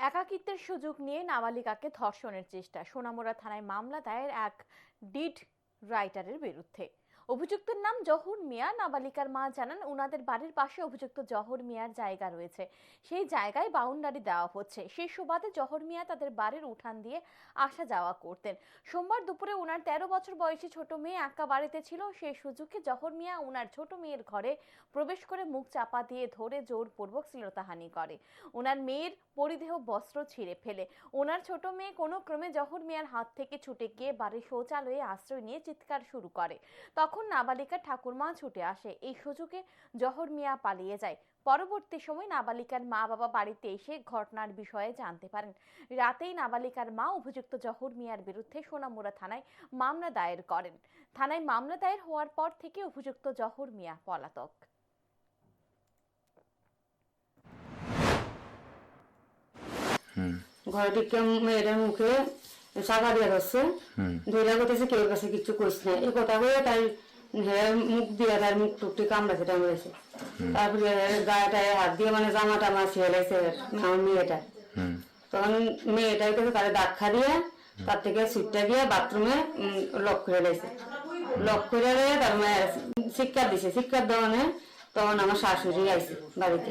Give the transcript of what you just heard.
একাকিত্বের সুযোগ নিয়ে নাবালিকাকে ধর্ষণের চেষ্টা। সোনামুড়া থানায় মামলা দায়ের এক ডিড রাইটারের বিরুদ্ধে। অভিযুক্তের নাম জহর মিয়া। নাবালিকার মা জানান ওনাদের বাড়ির পাশে অভিযুক্ত জহর মিয়ার জায়গা রয়েছে। সেই জায়গায় বাউন্ডারি দেওয়া হচ্ছে। সেই সুবাদে জহর মিয়া তাদের বাড়ির উঠান দিয়ে আসা যাওয়া করতেন। সোমবার দুপুরে ওনার তেরো বছর বয়সী ছোট মেয়ে একা বাড়িতে ছিল। সেই সুযোগে জহর মিয়া ওনার ছোট মেয়ের ঘরে প্রবেশ করে মুখ চাপা দিয়ে ধরে জোরপূর্বক শ্লীলতাহানি করে। ওনার মেয়ের পরিধেয় বস্ত্র ছিঁড়ে ফেলে। ওনার ছোট মেয়ে কোনো ক্রমে জহর মিয়ার হাত থেকে ছুটে গিয়ে বাড়ির শৌচালয়ে আশ্রয় নিয়ে চিৎকার শুরু করে। তখন নাবালিকা ঠাকুরমা ছুটে আসে এই সুযোগে জহর মিয়া পালিয়ে যায়। পরবর্তী সময় নাবালিকার মা বাবা বাড়িতে এসে ঘটনার বিষয়ে জানতে পারেন। রাতেই নাবালিকার মা অভিযুক্ত জহর মিয়ার বিরুদ্ধে সোনামুড়া থানায় মামলা দায়ের করেন। থানায় মামলা দায়ের হওয়ার পর থেকে অভিযুক্ত জহর মিয়া পলাতক। ঘরে ঢুকে মেয়েটার মুখে সাগা দিয়ে ধরছে। ধরে করতেছে কেউ কাছে কিছু কইস না। এই কথা বলে তাই হ্যাঁ মুখ দিয়ে তার মুখ টুকটি কামড়াছে টামড়াছে তারপরে গায়ে টায়ে হাত দিয়ে মানে জামা টামা ছেড়েছে আমার মেয়েটা। তখন মেয়েটাই তো তার দাক্ষা দিয়ে তার থেকে সিটটা দিয়ে বাথরুমে লক করে দিয়েছে। লক করে দিয়ে তার মানে শিক্ষা দিছে। শিক্ষার দেওয়ানে তখন আমার শাশুড়ি আইছে বাড়িতে।